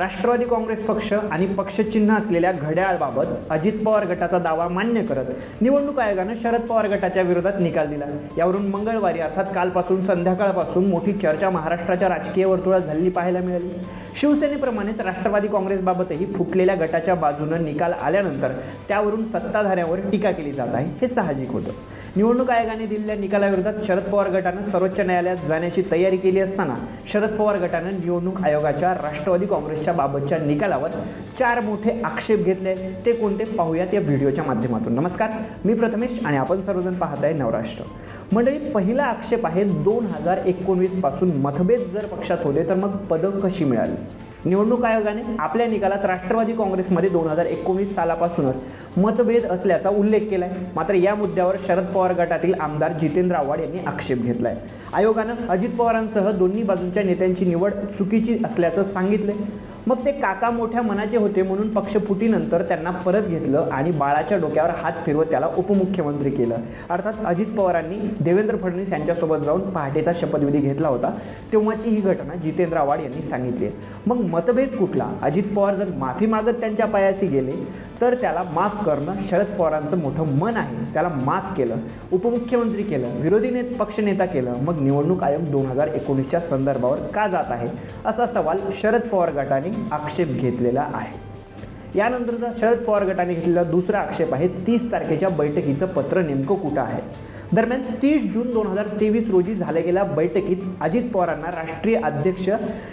राष्ट्रवादी काँग्रेस पक्ष आणि पक्षचिन्ह असलेल्या घड्याळबाबत अजित पवार गटाचा दावा मान्य करत निवडणूक आयोगानं शरद पवार गटाच्या विरोधात निकाल दिला. यावरून मंगळवारी अर्थात कालपासून संध्याकाळपासून मोठी चर्चा महाराष्ट्राच्या राजकीय वर्तुळात झालेली पाहायला मिळाली. शिवसेनेप्रमाणेच राष्ट्रवादी काँग्रेसबाबतही फुटलेल्या गटाच्या बाजूनं निकाल आल्यानंतर त्यावरून सत्ताधाऱ्यांवर टीका केली जात आहे. हे साहजिक होतं. निवडणूक आयोगाने दिलेल्या निकालाविरोधात शरद पवार गटानं सर्वोच्च न्यायालयात जाण्याची तयारी केली असताना शरद पवार गटानं निवडणूक आयोगाच्या राष्ट्रवादी काँग्रेसच्या बाबतच्या निकालावर चार मोठे आक्षेप घेतले. आहेत. ते कोणते? पाहूयात या व्हिडिओच्या माध्यमातून. नमस्कार. मी प्रथमेश आणि आपण सर्वजण पाहत आहे नवराष्ट्र. मंडळी पहिला आक्षेप आहे दोन हजार एकोणवीसपासून मतभेद जर पक्षात होते तर मग पदं कशी मिळाली? निवडणूक आयोगाने आपल्या निकालात राष्ट्रवादी काँग्रेसमध्ये दोन हजार एकोणीस सालापासूनच मतभेद असल्याचा उल्लेख केला आहे मात्र या मुद्द्यावर शरद पवार गटातील आमदार जितेंद्र आव्हाड यांनी आक्षेप घेतला आहे आयोगानं अजित पवारांसह दोन्ही बाजूंच्या नेत्यांची निवड चुकीची असल्याचं सांगितलं मग ते काका मोठ्या मनाचे होते म्हणून पक्षफुटीनंतर त्यांना परत घेतलं आणि बाळाच्या डोक्यावर हात फिरवत त्याला उपमुख्यमंत्री केलं. अर्थात अजित पवारांनी देवेंद्र फडणवीस यांच्यासोबत जाऊन पहाटेचा शपथविधी घेतला होता. तेव्हाची ही घटना जितेंद्र आव्हाड यांनी सांगितली. आहे मग मतभेद कुठला? अजित पवार जर माफी मागत त्यांच्या पायाशी गेले तर त्याला माफ करणं शरद पवारांचं मोठं मन आहे. त्याला माफ केलं उपमुख्यमंत्री केलं विरोधी नेत पक्षनेता केलं मग निवडणूक आयोग दोन हजार एकोणीसच्या संदर्भावर का जात आहे? असा सवाल शरद पवार गटाने आक्षेप घेतलेला आहे. यानंतरचा शरद पवार गटाने घेतलेला दुसरा आक्षेप आहे तीस तारखेच्या बैठकीचं पत्र नेमकं कुठं आहे? दरम्यान तीस जून दोन हजार तेवीस रोजी झाल्या गेल्या बैठकीत अजित पवारांना राष्ट्रीय अध्यक्ष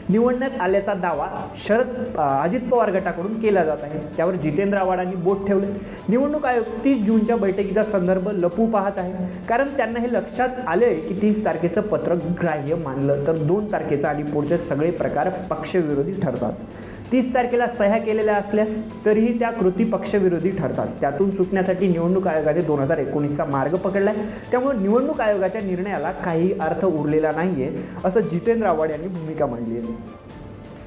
निवडण्यात आल्याचा दावा शरद अजित पवार गटाकडून केला जात आहे. त्यावर जितेंद्र आव्हाडांनी बोट ठेवले. निवडणूक आयोग तीस जूनच्या बैठकीचा संदर्भ लपू पाहत आहे. कारण त्यांना हे लक्षात आले की तीस तारखेचं पत्रक ग्राह्य मानलं तर दोन तारखेचा आणि पुढचे सगळे प्रकार पक्षविरोधी ठरतात. तीस तारखेला सह्या केलेल्या असल्या तरीही त्या कृती पक्षविरोधी ठरतात. त्यातून सुटण्यासाठी निवडणूक आयोगाने दोन हजार एकोणीसचा मार्ग पकडला आहे त्यामुळे निवडणूक आयोगाच्या निर्णयाला काही अर्थ उरलेला नाही आहे असं जितेंद्र आव्हाड यांनी भूमिका मांडली आहे.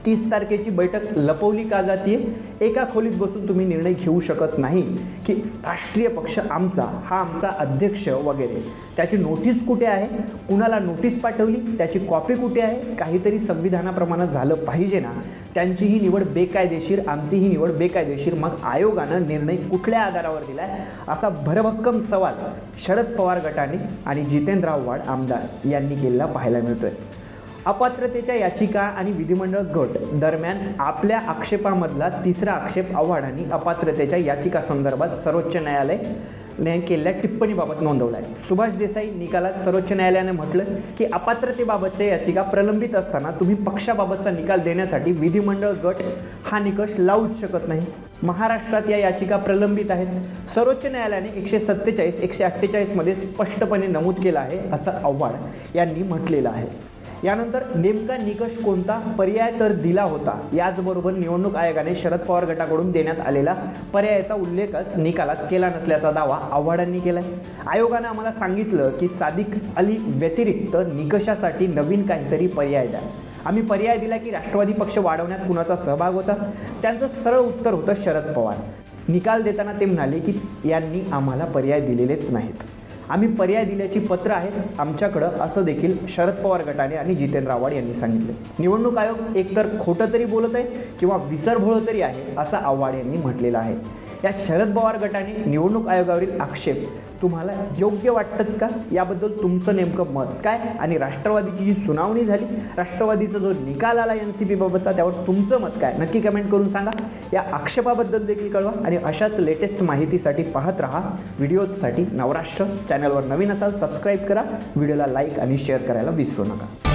तीस तारखेची बैठक लपवली का जाते एका खोलीत बसून तुम्ही निर्णय घेऊ शकत नाही की राष्ट्रीय पक्ष आमचा हा आमचा अध्यक्ष वगैरे. त्याची नोटीस कुठे आहे? कुणाला नोटीस पाठवली? त्याची कॉपी कुठे आहे? काहीतरी संविधानाप्रमाणे झालं पाहिजे ना. त्यांची ही निवड बेकायदेशीर आमची ही निवड बेकायदेशीर. मग आयोगानं निर्णय कुठल्या आधारावर दिला आहे असा भरभक्कम सवाल शरद पवार गटाने आणि जितेंद्र आव्हाड आमदार यांनी केलेला पाहायला मिळतोय. अपात्रतेच्या याचिका आणि विधिमंडळ गट दरम्यान आपल्या आक्षेपामधला तिसरा आक्षेप आव्हाडांनी अपात्रतेच्या याचिका संदर्भात सर्वोच्च न्यायालय ने केलेल्या टिप्पणीबाबत नोंदवला आहे सुभाष देसाई निकालात सर्वोच्च न्यायालयाने म्हटलं की अपात्रतेबाबतच्या याचिका प्रलंबित असताना तुम्ही पक्षाबाबतचा निकाल देण्यासाठी विधिमंडळ गट हा निकष लावूच शकत नाही. महाराष्ट्रात या याचिका प्रलंबित आहेत. सर्वोच्च न्यायालयाने एकशे सत्तेचाळीस एकशे अठ्ठेचाळीसमध्ये स्पष्टपणे नमूद केलं आहे असं आव्हाड यांनी म्हटलेलं आहे. यानंतर नेमका निकष कोणता? पर्याय तर दिला होता. याचबरोबर निवडणूक आयोगाने शरद पवार गटाकडून देण्यात आलेला पर्यायाचा उल्लेखच निकालात केला नसल्याचा दावा आव्हाडांनी केलाय. आयोगानं आम्हाला सांगितलं की सादिक अली व्यतिरिक्त निकषासाठी नवीन काहीतरी पर्याय द्या. आम्ही पर्याय दिला की राष्ट्रवादी पक्ष वाढवण्यात कुणाचा सहभाग होता? त्यांचं सरळ उत्तर होतं शरद पवार. निकाल देताना ते म्हणाले की यांनी आम्हाला पर्याय दिलेलेच नाहीत. आम्ही पर्याय दिल्याची पत्र आहेत आमच्याकडं असं देखील शरद पवार गटाने आणि जितेंद्र आव्हाड यांनी सांगितले. निवडणूक आयोग एकतर खोटं तरी बोलत आहे किंवा विसरभोळं तरी आहे असं आव्हाड यांनी म्हटलेलं आहे. या शरद पवार गटाने निवडणूक आयोगावरील आक्षेप. तुम्हाला योग्य वाटतात का? याबद्दल तुमचं नेमकं मत काय? आणि राष्ट्रवादीची जी सुनावणी झाली राष्ट्रवादीचा जो निकाल आला एन सी पीबाबतचा त्यावर तुमचं मत काय? नक्की कमेंट करून सांगा. या आक्षेपाबद्दल देखील कळवा आणि अशाच लेटेस्ट माहितीसाठी पाहत राहा. व्हिडिओजसाठी नवराष्ट्र चॅनलवर नवीन असाल सबस्क्राईब करा. व्हिडिओला लाईक आणि शेअर करायला विसरू नका.